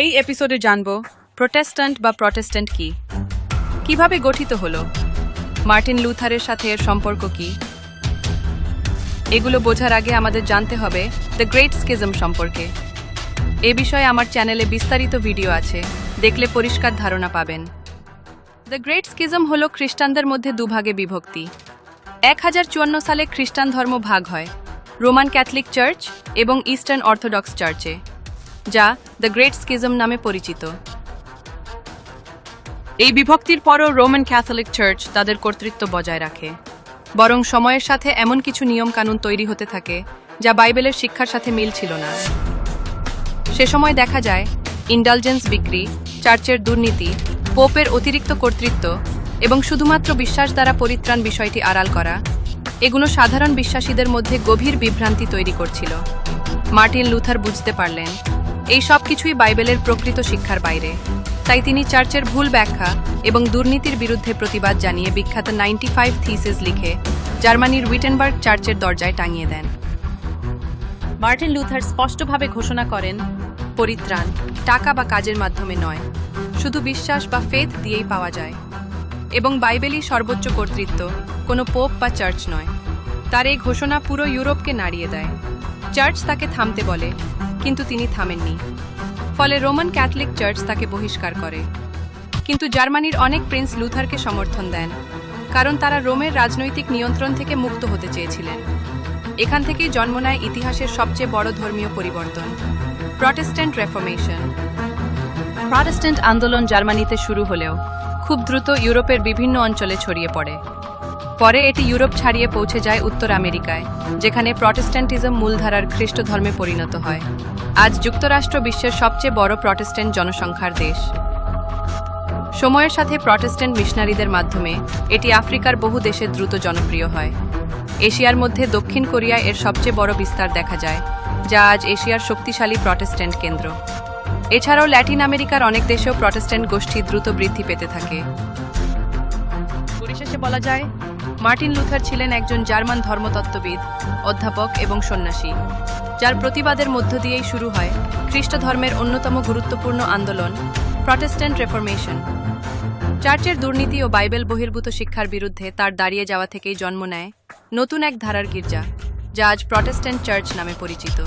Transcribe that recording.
এই এপিসোডে জানব প্রোটেস্ট্যান্ট বা প্রটেস্ট্যান্ট কি? কীভাবে গঠিত হলো? মার্টিন লুথারের সাথে এর সম্পর্ক কি? এগুলো বোঝার আগে আমাদের জানতে হবে দ্য গ্রেট স্কিজম সম্পর্কে। এ বিষয়ে আমার চ্যানেলে বিস্তারিত ভিডিও আছে, দেখলে পরিষ্কার ধারণা পাবেন। দ্য গ্রেট স্কিজম হল খ্রিস্টানদের মধ্যে দুভাগে বিভক্তি। এক হাজার চুয়ান্ন সালে খ্রিস্টান ধর্ম ভাগ হয়, রোমান ক্যাথলিক চার্চ এবং ইস্টার্ন অর্থোডক্স চার্চে। যা দ্য গ্রেট স্কিজম নামে পরিচিত। এই বিভক্তির পরও রোমান ক্যাথলিক চার্চ তাদের কর্তৃত্ব বজায় রাখে। বরং সময়ের সাথে এমন কিছু নিয়ম কানুন তৈরি হতে থাকে, যা বাইবেলের শিক্ষার সাথে মিল ছিল না। সে সময় দেখা যায় ইন্ডালজেন্স বিক্রি, চার্চের দুর্নীতি, পোপের অতিরিক্ত কর্তৃত্ব এবং শুধুমাত্র বিশ্বাস দ্বারা পরিত্রাণ বিষয়টি আড়াল করা, এগুলো সাধারণ বিশ্বাসীদের মধ্যে গভীর বিভ্রান্তি তৈরি করছিল। মার্টিন লুথার বুঝতে পারলেন এই সব কিছুই বাইবেলের প্রকৃত শিক্ষার বাইরে। তাই তিনি চার্চের ভুল ব্যাখ্যা এবং দুর্নীতির বিরুদ্ধে প্রতিবাদ জানিয়ে বিখ্যাত নাইনটি ফাইভ থিসিস লিখে জার্মানির উইটেনবার্গ চার্চের দরজায় টাঙিয়ে দেন। মার্টিন লুথার স্পষ্টভাবে ঘোষণা করেন, পরিত্রাণ টাকা বা কাজের মাধ্যমে নয়, শুধু বিশ্বাস বা ফেথ দিয়েই পাওয়া যায়। এবং বাইবেলই সর্বোচ্চ কর্তৃত্ব, কোনো পোপ বা চার্চ নয়। তার এই ঘোষণা পুরো ইউরোপকে নাড়িয়ে দেয়। চার্চ তাকে থামতে বলে কিন্তু তিনি থামেননি। ফলে রোমান ক্যাথলিক চার্চ তাকে বহিষ্কার করে। কিন্তু জার্মানির অনেক প্রিন্স লুথারকে সমর্থন দেন, কারণ তারা রোমের রাজনৈতিক নিয়ন্ত্রণ থেকে মুক্ত হতে চেয়েছিলেন। এখান থেকেই জন্ম নেয় ইতিহাসের সবচেয়ে বড় ধর্মীয় পরিবর্তন, প্রটেস্ট্যান্ট রেফরমেশন। প্রটেস্ট্যান্ট আন্দোলন জার্মানিতে শুরু হলেও খুব দ্রুত ইউরোপের বিভিন্ন অঞ্চলে ছড়িয়ে পড়ে। পরে এটি ইউরোপ ছাড়িয়ে পৌঁছে যায় উত্তর আমেরিকায়, যেখানে প্রটেস্ট্যান্টিজম মূলধারার খ্রিস্ট ধর্মে পরিণত হয়। আজ যুক্তরাষ্ট্র বিশ্বের সবচেয়ে বড় প্রটেস্ট্যান্ট জনসংখ্যার দেশ। সময়ের সাথে প্রটেস্ট্যান্ট মিশনারিদের মাধ্যমে এটি আফ্রিকার বহু দেশে দ্রুত জনপ্রিয় হয়। এশিয়ার মধ্যে দক্ষিণ কোরিয়ায় এর সবচেয়ে বড় বিস্তার দেখা যায়, যা আজ এশিয়ার শক্তিশালী প্রটেস্ট্যান্ট কেন্দ্র। এছাড়াও ল্যাটিন আমেরিকার অনেক দেশেও প্রটেস্ট্যান্ট গোষ্ঠী দ্রুত বৃদ্ধি পেতে থাকে। পরিশেষে বলা যায় মার্টিন লুথার ছিলেন একজন জার্মান ধর্মতত্ত্ববিদ, অধ্যাপক এবং সন্ন্যাসী, যার প্রতিবাদের মধ্য দিয়েই শুরু হয় খ্রিস্ট ধর্মের অন্যতম গুরুত্বপূর্ণ আন্দোলন, প্রটেস্ট্যান্ট রেফরমেশন। চার্চের দুর্নীতি ও বাইবেল বহির্ভূত শিক্ষার বিরুদ্ধে তার দাঁড়িয়ে যাওয়া থেকেই জন্ম নেয় নতুন এক ধারার গির্জা, যা আজ প্রটেস্ট্যান্ট চার্চ নামে পরিচিত।